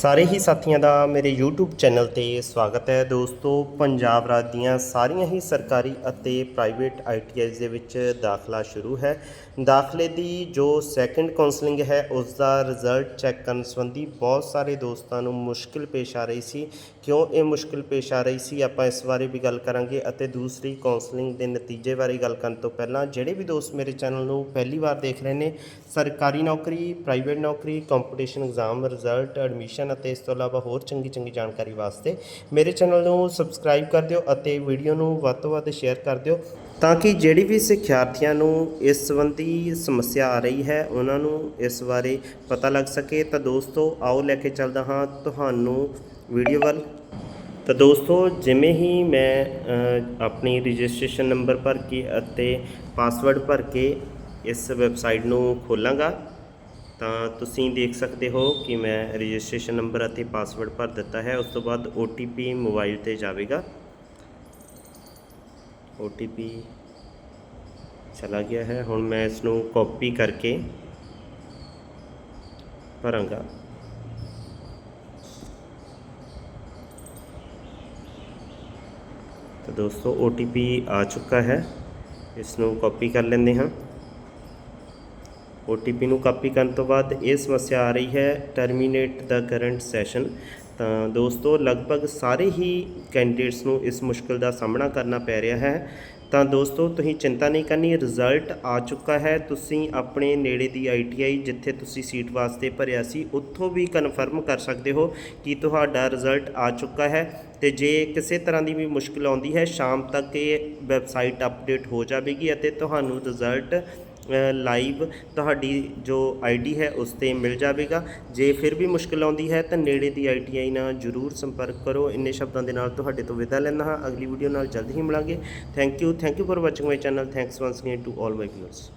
ਸਾਰੇ ਹੀ ਸਾਥੀਆਂ ਦਾ ਮੇਰੇ YouTube ਚੈਨਲ ਤੇ ਸਵਾਗਤ ਹੈ। ਦੋਸਤੋ, ਪੰਜਾਬ ਰਾਜ ਦੀਆਂ ਸਾਰੀਆਂ ਹੀ ਸਰਕਾਰੀ ਅਤੇ ਪ੍ਰਾਈਵੇਟ ITIs ਦੇ ਵਿੱਚ ਦਾਖਲਾ ਸ਼ੁਰੂ ਹੈ। ਦਾਖਲੇ ਦੀ ਜੋ ਸੈਕੰਡ ਕਾਉਂਸਲਿੰਗ ਹੈ ਉਸ ਦਾ ਰਿਜ਼ਲਟ ਚੈੱਕ ਕਰਨ ਸੰਬੰਧੀ ਬਹੁਤ ਸਾਰੇ ਦੋਸਤਾਂ ਨੂੰ ਮੁਸ਼ਕਿਲ ਪੇਸ਼ ਆ ਰਹੀ ਸੀ। ਕਿਉਂ ਇਹ ਮੁਸ਼ਕਿਲ ਪੇਸ਼ ਆ ਰਹੀ ਸੀ? ਆਪਾਂ ਇਸ ਬਾਰੇ ਵੀ ਗੱਲ ਕਰਾਂਗੇ ਅਤੇ ਦੂਸਰੀ ਕਾਉਂਸਲਿੰਗ ਦੇ ਨਤੀਜੇ ਬਾਰੇ ਗੱਲ ਕਰਨ ਤੋਂ ਪਹਿਲਾਂ ਜਿਹੜੇ ਵੀ ਦੋਸਤ ਮੇਰੇ ਚੈਨਲ ਨੂੰ ਪਹਿਲੀ ਵਾਰ ਦੇਖ ਰਹੇ ਨੇ, ਸਰਕਾਰੀ ਨੌਕਰੀ ਪ੍ਰਾਈਵੇਟ ਨੌਕਰੀ ਕੰਪੀਟੀਸ਼ਨ ਐਗਜ਼ਾਮ ਰਿਜ਼ਲਟ ਐਡਮਿਸ਼ਨ ਅਤੇ ਇਸ ਤੋਂ ਇਲਾਵਾ ਹੋਰ ਚੰਗੀ ਚੰਗੀ ਜਾਣਕਾਰੀ ਵਾਸਤੇ ਮੇਰੇ ਚੈਨਲ ਨੂੰ ਸਬਸਕ੍ਰਾਈਬ ਕਰ ਦਿਓ ਅਤੇ ਵੀਡੀਓ ਨੂੰ ਵੱਧ ਤੋਂ ਵੱਧ ਸ਼ੇਅਰ ਕਰ ਦਿਓ ਤਾਂ ਕਿ ਜਿਹੜੀ ਵੀ ਸਿੱਖਿਆਰਥੀਆਂ ਨੂੰ ਇਸ ਸੰਬੰਧੀ ਸਮੱਸਿਆ ਆ ਰਹੀ ਹੈ, ਉਹਨਾਂ ਨੂੰ ਇਸ ਬਾਰੇ ਪਤਾ ਲੱਗ ਸਕੇ। ਤਾਂ ਦੋਸਤੋ, ਆਓ ਲੈ ਕੇ ਚੱਲਦਾ ਹਾਂ ਤੁਹਾਨੂੰ ਵੀਡੀਓ ਵੱਲ। ਤਾਂ ਦੋਸਤੋ, ਜਿਵੇਂ ਹੀ ਮੈਂ ਆਪਣੀ ਰਜਿਸਟ੍ਰੇਸ਼ਨ ਨੰਬਰ ਭਰ ਕੇ ਅਤੇ ਪਾਸਵਰਡ ਭਰ ਕੇ ਇਸ ਵੈਬਸਾਈਟ ਨੂੰ ਖੋਲਾਂਗਾ ਤਾਂ ਤੁਸੀਂ ਦੇਖ ਸਕਦੇ ਹੋ ਕਿ ਮੈਂ ਰਜਿਸਟ੍ਰੇਸ਼ਨ ਨੰਬਰ ਅਤੇ ਪਾਸਵਰਡ ਭਰ ਦਿੱਤਾ ਹੈ। ਉਸ ਤੋਂ ਬਾਅਦ OTP ਮੋਬਾਈਲ ਤੇ ਜਾਵੇਗਾ। OTP ਚਲਾ ਗਿਆ ਹੈ। ਹੁਣ ਮੈਂ ਇਸ ਨੂੰ ਕਾਪੀ ਕਰਕੇ ਭਰਾਂਗਾ। ਤਾਂ ਦੋਸਤੋ OTP ਆ ਚੁੱਕਾ ਹੈ। ਇਸ ਨੂੰ ਕਾਪੀ ਕਰ ਲੈਂਦੇ ਹਾਂ। OTP ਨੂੰ ਕਾਪੀ ਕਰਨ ਤੋਂ ਬਾਅਦ ਇਹ ਸਮੱਸਿਆ ਆ ਰਹੀ ਹੈ ਟਰਮੀਨੇਟ ਦਾ ਕਰੰਟ ਸੈਸ਼ਨ ਤਾਂ ਦੋਸਤੋ, ਲਗਭਗ ਸਾਰੇ ਹੀ ਕੈਂਡੀਡੇਟਸ ਨੂੰ ਇਸ ਮੁਸ਼ਕਲ ਦਾ ਸਾਹਮਣਾ ਕਰਨਾ ਪੈ ਰਿਹਾ ਹੈ। ਤਾਂ ਦੋਸਤੋ, ਤੁਸੀਂ ਚਿੰਤਾ ਨਹੀਂ ਕਰਨੀ ਰਿਜ਼ਲਟ ਆ ਚੁੱਕਾ ਹੈ। ਤੁਸੀਂ ਆਪਣੇ ਨੇੜੇ ਦੀ ITI ਜਿੱਥੇ ਤੁਸੀਂ ਸੀਟ ਵਾਸਤੇ ਭਰਿਆ ਸੀ, ਉੱਥੋਂ ਵੀ ਕਨਫਰਮ ਕਰ ਸਕਦੇ ਹੋ ਕਿ ਤੁਹਾਡਾ ਰਿਜ਼ਲਟ ਆ ਚੁੱਕਾ ਹੈ। ਤੇ ਜੇ ਕਿਸੇ ਤਰ੍ਹਾਂ ਦੀ ਵੀ ਮੁਸ਼ਕਲ ਆਉਂਦੀ ਹੈ, ਸ਼ਾਮ ਤੱਕ ਇਹ ਵੈਬਸਾਈਟ ਅਪਡੇਟ ਹੋ ਜਾਵੇਗੀ ਅਤੇ ਤੁਹਾਨੂੰ ਰਿਜ਼ਲਟ ਲਾਈਵ ਤੁਹਾਡੀ ਜੋ ਆਈਡੀ ਹੈ ਉਸ ਤੇ ਮਿਲ ਜਾਵੇਗਾ। ਜੇ ਫਿਰ ਵੀ ਮੁਸ਼ਕਲ ਆਉਂਦੀ ਹੈ ਤਾਂ ਨੇੜੇ ਦੀ ਆਈਟੀਆਈ ਨਾਲ ਜਰੂਰ ਸੰਪਰਕ ਕਰੋ। ਇੰਨੇ ਸ਼ਬਦਾਂ ਦੇ ਨਾਲ ਤੁਹਾਡੇ ਤੋਂ ਵਿਦਾ ਲੈਂਦਾ ਹਾਂ। ਅਗਲੀ ਵੀਡੀਓ ਨਾਲ ਜਲਦ ਹੀ ਮਿਲਾਂਗੇ। Thank you thank you for watching my channel thanks once again to all my viewers